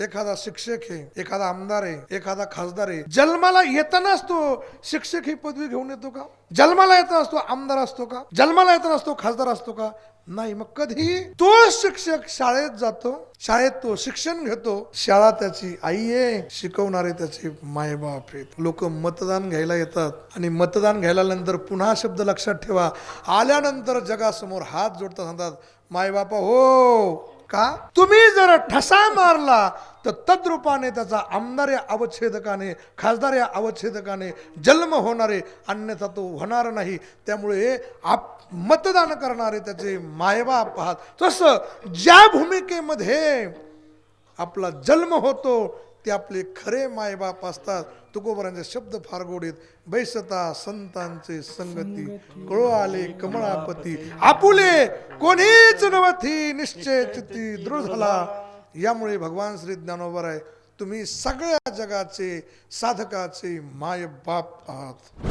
एखादा शिक्षक आहे एखादा आमदार आहे एखादा खासदार आहे जन्माला येतानाच तो शिक्षक ही पदवी घेऊन येतो का? जन्माला येताना असतो आमदार असतो का? जन्माला येताना असतो खासदार असतो का? नाही मग कधी? तो शिक्षक शाळेत जातो शाळेत तो शिक्षण घेतो शाळा त्याची आई आहे शिकवणारे त्याचे मायबाप आहेत. लोक मतदान घ्यायला येतात आणि मतदान घ्यायला नंतर पुन्हा शब्द लक्षात ठेवा. आल्यानंतर जगासमोर हात जोडता सांगतात मायबापा हो का? तुम्ही जर ठसा मारला तर तद्रूपाने त्याचा आमदार या अवच्छेदकाने खासदार या अवच्छेदकाने जन्म होणारे अन्यथा तो होणार नाही. त्यामुळे आप मतदान करणारे त्याचे मायबाप आहात. तसं ज्या भूमिकेमध्ये आपला जन्म होतो ते आपले खरे मायबाप असतात. तुकोबरांचे शब्द फार गोड आहेत बैसता संतांचे संगती. कळो आले कमळापती. आपुले कोणीच नवथी निश्चय चित्ती दृढ झाला. यामुळे भगवान श्री ज्ञानोबर आहे तुम्ही सगळ्या जगाचे साधकाचे मायबाप आहात.